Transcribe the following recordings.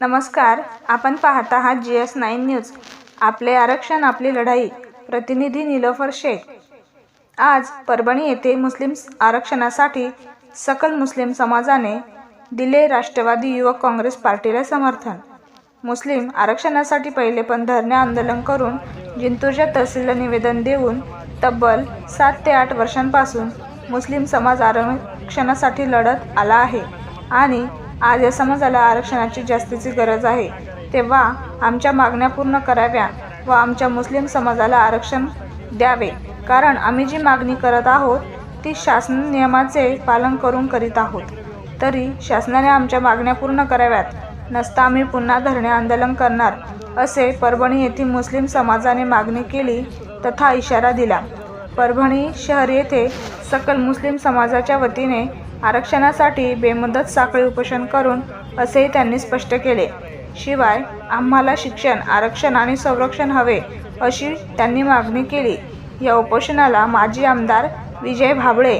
नमस्कार आपण पाहत आहात जी एस नाईन न्यूज. आपले आरक्षण आपली लढाई. प्रतिनिधी निलोफर शेख. आज परभणी येथे मुस्लिम आरक्षणासाठी सकल मुस्लिम समाजाने दिले राष्ट्रवादी युवक काँग्रेस पार्टीला समर्थन. मुस्लिम आरक्षणासाठी पहिले पण धरणे आंदोलन करून जिंतूरच्या तहसीलला निवेदन देऊन तब्बल सात ते आठ वर्षांपासून मुस्लिम समाज आरक्षणासाठी लढत आला आहे. आणि आज या समाजाला आरक्षणाची जास्तीची गरज आहे. तेव्हा आमच्या मागण्या पूर्ण कराव्या व आमच्या मुस्लिम समाजाला आरक्षण द्यावे. कारण आम्ही जी मागणी करत आहोत ती शासन नियमाचे पालन करून करीत आहोत. तरी शासनाने आमच्या मागण्या पूर्ण कराव्यात. नसता आम्ही पुन्हा धरणे आंदोलन करणार असे परभणी येथील मुस्लिम समाजाने मागणी केली तथा इशारा दिला. परभणी शहर येथे सकल मुस्लिम समाजाच्या वतीने आरक्षणासाठी बेमुदत साखळी उपोषण करून असेही त्यांनी स्पष्ट केले. शिवाय आम्हाला शिक्षण आरक्षण आणि संरक्षण हवे अशी त्यांनी मागणी केली. या उपोषणाला माजी आमदार विजय भाबळे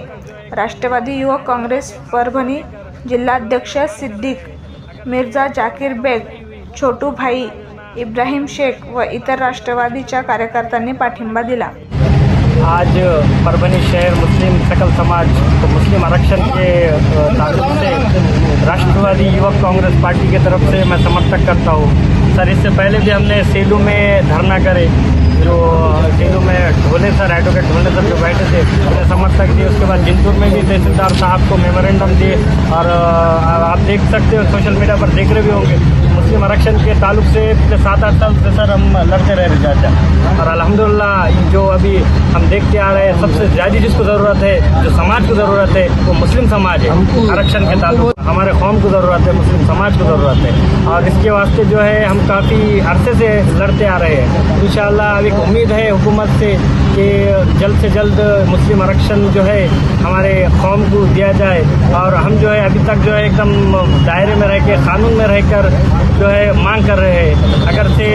राष्ट्रवादी युवक काँग्रेस परभणी जिल्हाध्यक्ष सिद्दीक मिर्झा जाकीर बेग छोटू भाई इब्राहिम शेख व इतर राष्ट्रवादीच्या कार्यकर्त्यांनी पाठिंबा दिला. आज परभणी शहर मुस्लिम सकल समाज तो मुस्लिम आरक्षण के अ, ताल्लुक से राष्ट्रवादी युवक कांग्रेस पार्टी की तरफ से मैं समर्थक करता हूँ। सर इससे पहले भी हमने सेलू में धरना करे। जो सेलू में Dhole sir advocate Dhole sir जो बैठे थे उन्हें समर्थक दिए उसके बाद जिंतूर में भी तहसीलदार साहब को मेमोरेंडम दिए और आप देख सकते हो सोशल मीडिया पर देख रहे भी होंगे मुस्लिम आरक्षण के ताल्लुक से पिछले सात आठ साल से सर हम लड़ते रह रहे चाचा और अल्हम्दुलिल्लाह जो अभी हम देखते आ रहे हैं सबसे ज़्यादा जिसको ज़रूरत है जो समाज को ज़रूरत है वो मुस्लिम समाज है आरक्षण के ताल्लुक हमारे कौम को ज़रूरत है मुस्लिम समाज को ज़रूरत है। और इसके वास्ते जो है हम काफ़ी अरसे से लड़ते आ रहे हैं। इन अभी एक उम्मीद है हुकूमत से कि जल्द से जल्द मुस्लिम आरक्षण जो है हमारे कौम को दिया जाए। और हम जो है अभी तक जो है एकदम दायरे में रह के कानून में रहकर जो है मांग कर रहे हैं। अगर से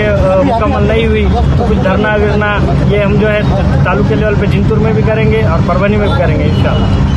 मुकम्मल नहीं हुई तो कुछ धरना विरना ये हम जो है तालुके लेवल पे जिंतूर में भी करेंगे और परवनी में भी करेंगे इंशाल्लाह।